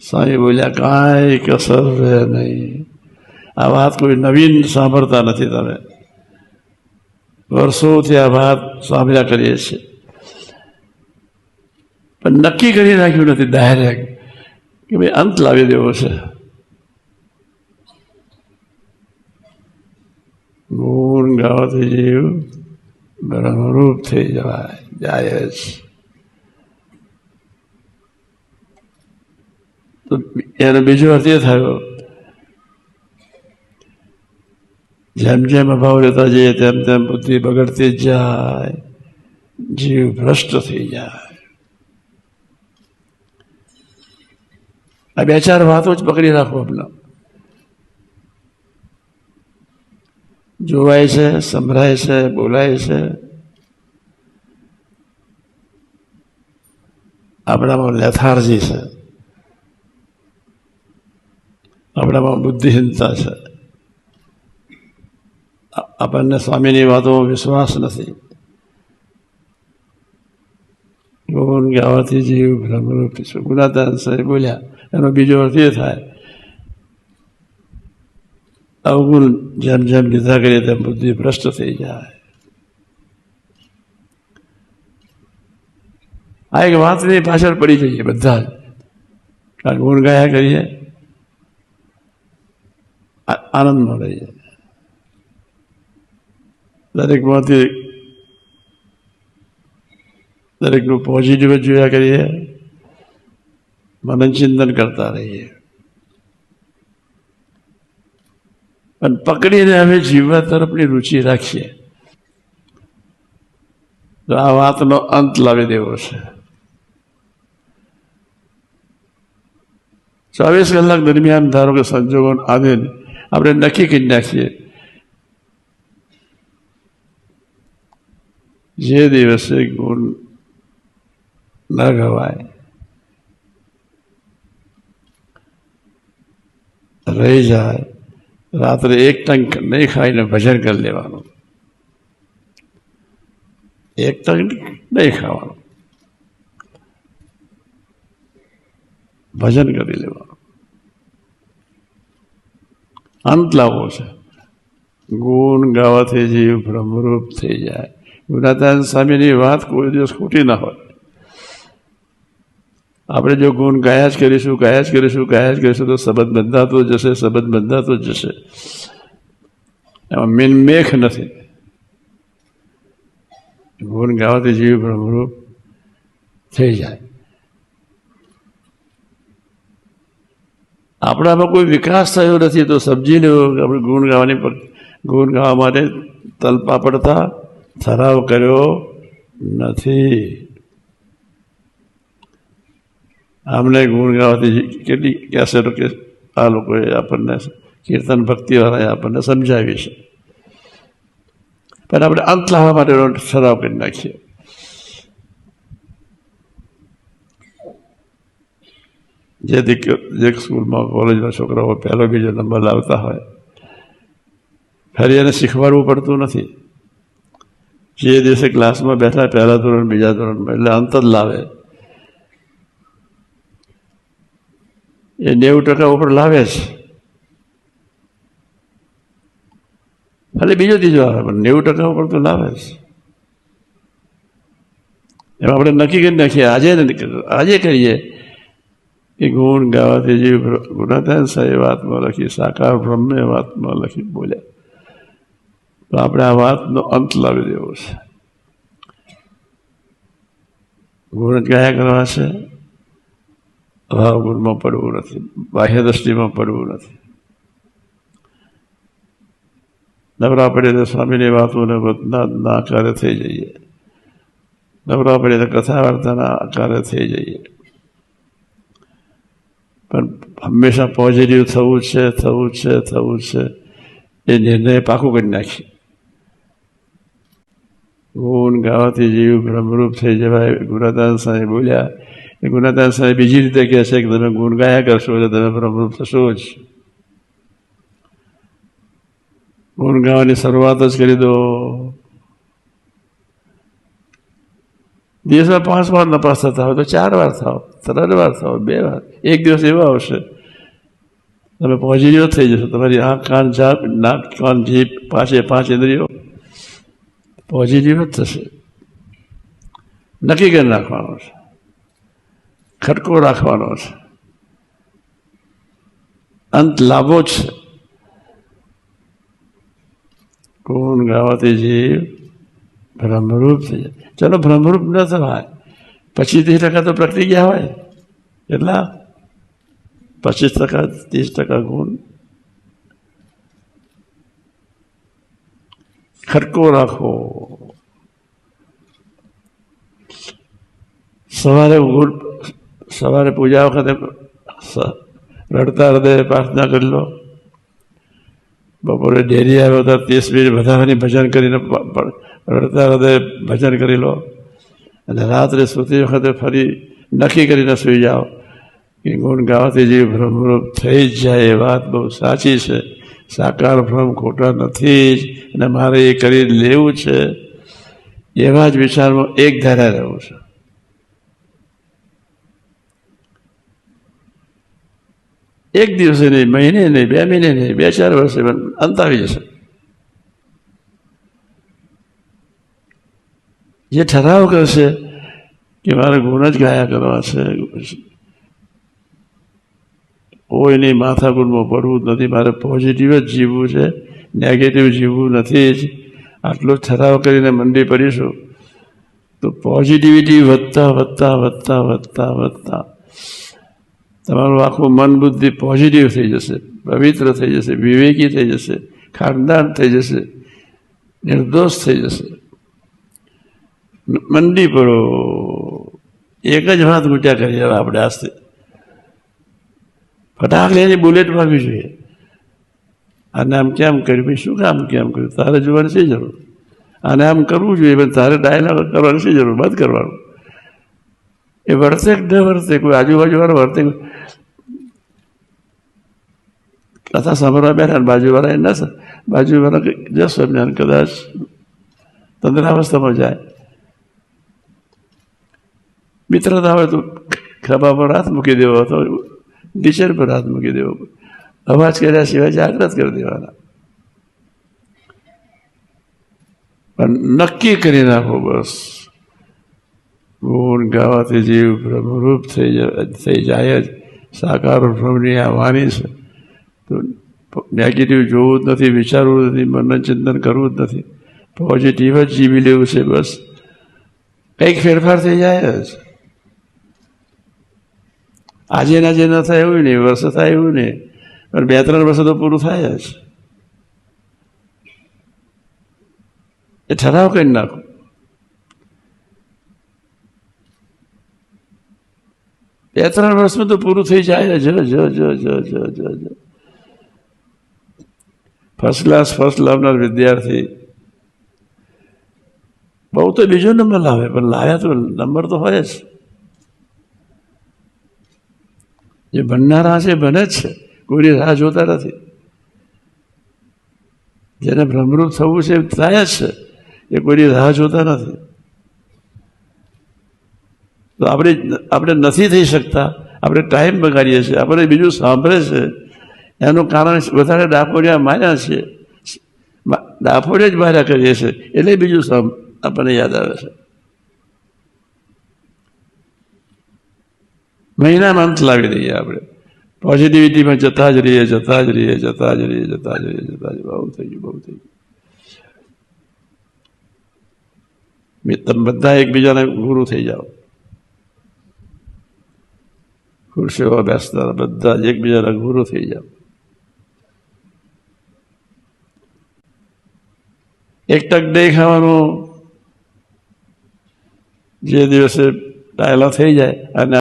સ્વામી બોલ્યા, કાંઈ કસર રહે નહીં. આ વાત કોઈ નવીન સાંભળતા નથી તમે વર્ષોથી આ વાત સાંભળ્યા કરીએ છીએ. પણ નક્કી કરી રાખ્યું નથી ડાયરેક્ટ કે ભાઈ અંત લાવી દેવો છે. ગુણ ગાવાથી જીવ બ્રહ્મરૂપ થઈ જવાય, જાય જ. તો એનો બીજો અર્થ એ થયો, જેમ જેમ અભાવ લેતા જઈએ તેમ તેમ બુદ્ધિ બગડતી જાય, જીવ ભ્રષ્ટ થઈ જાય. આ બે ચાર વાતો જ પકડી રાખો આપણા. જોવાય છે, સંભળાય છે, બોલાય છે. આપણામાં લેથાર્જી છે. આપણામાં બુદ્ધિહીનતા છે આ- આપણને સ્વામીની વાતોમાં વિશ્વાસ નથી ગુણ ગાવાથી જીવ ભ્રમરૂપ છે ગુણાદાન સાહેબ બોલ્યા એનો બીજો અર્થ એ થાય અવગુણ જેમ જેમ લીધા કરીએ તેમ બુદ્ધિ ભ્રષ્ટ થઈ જાય આ એક વાતની પાછળ પડી જઈએ બધા જ કારણ ગુણ ગાયા કરીએ આ- મળે છે દરેકમાંથી દરેકનું પોઝિટિવ જ જોયા કરીએ. મનન ચિંતન કરતા રહીએ. પણ પકડીને હવે જીવવા તરફની રુચિ રાખીએ. તો આ વાતનો અંત લાવી દેવો છે. ચોવીસ કલાક દરમિયાન ધારો કે સંજોગો આવે ને, આપણે નક્કી કરી નાખીએ જે દિવસે ગુણ ન ગવાય રહી જાય રાત્રે એક ટંક નહીં ખાઈને ભજન કરી લેવાનું એક ટંક નહીં ખાવાનું ભજન કરી લેવાનું અંત લાવવો છે. ગુણ ગાવાથી જીવ ભ્રમરૂપ થઈ જાય. ગુનાતાન સ્વામીની વાત કોઈ દિવસ ખોટી ના હોય. આપણે જો ગુણ ગાયા જ કરીશું, ગાયા જ કરીશું, ગાયા જ કરીશું, તો સંબંધ બંધાતો જશે, સંબંધ બંધાતો જશે. એમાં મિનમેખ નથી. ગુણ ગાવાથી જીવ ભ્રમરૂપ થઈ જાય. આપણામાં કોઈ વિકાસ થયો નથી તો સમજી કે આપણે ગુણ ગાવાની ગુણ ગાવા માટે તલપા પડતા ઠરાવ કર્યો નથી. આમને ગુણ ગાવાથી કેટલી કેસેટો કે આ લોકોએ આપણને કીર્તન ભક્તિવાળાએ આપણને સમજાવી છે. પણ આપણે અંત લાવવા માટેનો ઠરાવ કરી નાખીએ. જે દીકરીઓ જે સ્કૂલમાં કોલેજના છોકરાઓ પહેલો બીજો નંબર લાવતા હોય, ફરી એને શીખવાડવું પડતું નથી. જે દિવસે ક્લાસમાં બેઠા પહેલા ધોરણ, બીજા ધોરણમાં, એટલે અંત જ લાવે. એ નેવું ટકા ઉપર લાવે છે ખાલી બીજો ત્રીજો આવે, પણ નેવું ટકા ઉપર તો લાવે છે એમાં આપણે નક્કી કરી નાખીએ, આજે આજે કરીએ. એ ગુણ ગાવાથી જે ગુણાધાન સાહેબ વાતમાં લખી, સાકાર બ્રહ્મે વાતમાં લખી બોલ્યા. તો આપણે આ વાતનો અંત લાવી દેવો છે. ગુણ ગાયા કરવા છે? અભાવ ગુણમાં પડવું નથી, બાહ્ય દ્રષ્ટિમાં પડવું નથી. નવરા પડે તો સ્વામીની વાતોને બધા ના આકારે થઈ જઈએ. નવરા પડે તો કથા વાર્તાના આકારે થઈ જઈએ. પણ હંમેશા પોઝિટિવ થવું છે થવું છે થવું છે. એ નિર્ણય પાકું કરી નાખીએ. ગુણ ગાવાથી જીવ બ્રહ્મરૂપ થઈ જવાય. ગુણાદાન સાહેબ બોલ્યા, એ ગુણાદાન સાહેબ બીજી રીતે કહે છે કે તમે ગુણ ગાયા કરશો એટલે તમે બ્રહ્મરૂપ થશો જ. ગુણ ગાવાની શરૂઆત જ કરી દો. દિવસમાં પાંચ વાર નપાસ થતા હોય તો ચાર વાર થાવ ત્રણ વાર થાવ બે વાર. એક દિવસ એવો આવશે, તમે પોઝિટિવ થઈ જશો, તમારી આંખ, કાન જાપ નાક, કાન, જીભ, પાંચે પાંચ ઇન્દ્રિયો પોઝિટિવ જ થશે. નક્કી કરી નાખવાનો છે. ખટકો રાખવાનો છે. અંત લાભો છે. કોણ ગાવાથી જીવ ભ્રમરૂપ થઈ જાય ચલો ભ્રમરૂપ ન થવાય પચીસ ત્રીસ ટકા તો પ્રતિજ્ઞા હોય કેટલા પચીસ ટકા ત્રીસ ટકા ગુણ ખટકો રાખો સવારે ગુણ સવારે પૂજા વખતે સ- રડતા હૃદય પ્રાર્થના કરી લો બપોરે ડેરી આવ્યો તો ત્રીસ મિનિટ વધારાની ભજન કરીને પ- પ- રડતા હૃદય ભજન કરી લો. અને રાત્રે સૂતી વખતે ફરી નક્કી કરીને સૂઈ જાઓ. કે ગુણ ગાવાથી જે ભ્રમરૂપ થઈ જ જાય. એ વાત બહુ સાચી છે. સાકાર ભ્રમ ખોટા નથી જ. અને મારે એ કરી લેવું છે. એવા જ વિચારમાં એક ધારા રહેવું છે. એક દિવસે નહીં, મહિને નહીં, બે મહિને નહીં, બે ચાર વર્ષે અંત આવી જશે. જે ઠરાવ કરશે કે મારે ગુણ જ ગાયા કરવા છે. કોઈની માથાકૂટમાં પડવું જ નથી. મારે પોઝિટિવ જ જીવવું છે. નેગેટિવ જીવવું નથી જ. આટલો ઠરાવ કરીને મંડી પડીશું. તો પોઝિટિવિટી વધતા વધતા વધતા વધતા વધતા. તમારું આખું મન બુદ્ધિ પોઝિટિવ થઈ જશે. પવિત્ર થઈ જશે. વિવેકી થઈ જશે. ખાનદાન થઈ જશે. નિર્દોષ થઈ જશે. મંડી પડો એક જ વાત મૂટ્યા કરી આપણે આસ્તે. ફટાક લઈને બુલેટ ભાગવી જોઈએ. અને આમ કેમ કર્યું? શું કામ કેમ કર્યું? તારે જોવાની શી જરૂર? અને આમ કરવું જોઈએ, પણ તારે ડાયલોગ કરવાની શી જરૂર? બંધ કરવાનું. એ વર્તે કે ન વર્તે? કોઈ આજુબાજુવાળા વર્તે? કથા સાંભળવા બેઠા બાજુવાળા એ ન બાજુવાળા જશો એમને કદાચ તંદ્રાવસ્થામાં જાય. મિત્રતા હોય તો ખભા પર હાથ મૂકી દેવો તો ટીચર પર હાથ મૂકી દેવો અવાજ કર્યા સિવાય જાગ્રત કરી દેવાના પણ નક્કી કરી નાખો બસ ગુણ ગાવાથી જીવ ભ્રમરૂપ થઈ થઈ જાય જ સાકાર ભ્રમની આ વાણી છે તો નેગેટિવ જોવું જ નથી વિચારવું નથી મનન ચિંતન કરવું જ નથી પોઝિટિવ જ જીવી લેવું છે બસ કંઈક ફેરફાર થઈ જાય જ આજે ના જે ન થાય એવું નહીં, વર્ષ થાય એવું નહીં. પણ બે, ત્રણ વર્ષ તો પૂરું થાય જ. એ ઠરાવ કરી નાખો. બે, ત્રણ વર્ષમાં તો પૂરું થઈ જાય જ જ ફર્સ્ટ ક્લાસ ફર્સ્ટ લાવનાર વિદ્યાર્થી. બહુ તો બીજો નંબર લાવે, પણ લાવ્યા તો નંબર તો હોય જ. જે ભણનારા છે, બને જ છે. કોઈની રાહ જોતા નથી. જેને ભ્રમરૂપ થવું છે, થાય જ છે, એ કોઈની રાહ જોતા નથી. તો આપણે આપણે નથી થઈ શકતા. આપણે ટાઈમ બગાડીએ છીએ. આપણે બીજું સાંભળે છે. એનું કારણ વધારે ડાફોડિયા માર્યા છે. ડાફોડિયા જ માર્યા કરીએ છીએ. એટલે બીજું આપણને યાદ આવે છે. મહિનામાં અંત લાવી દઈએ આપણે. પોઝિટિવિટીમાં જતા જ રહીએ, જતા જ રહીએ, જતા જ રહીએ, જતા જ રહીએ, જતા જ બહુ થઈ ગયું, બહુ થઈ ગયું. તમે બધા એકબીજાને ગુરુ થઈ જાઓ. ખુરશીઓ બેસતા બધા જ એકબીજાના ગુરુ થઈ જાઓ. એક ટક નહીં ખાવાનું જે દિવસે ડાયલા થઈ જાય અને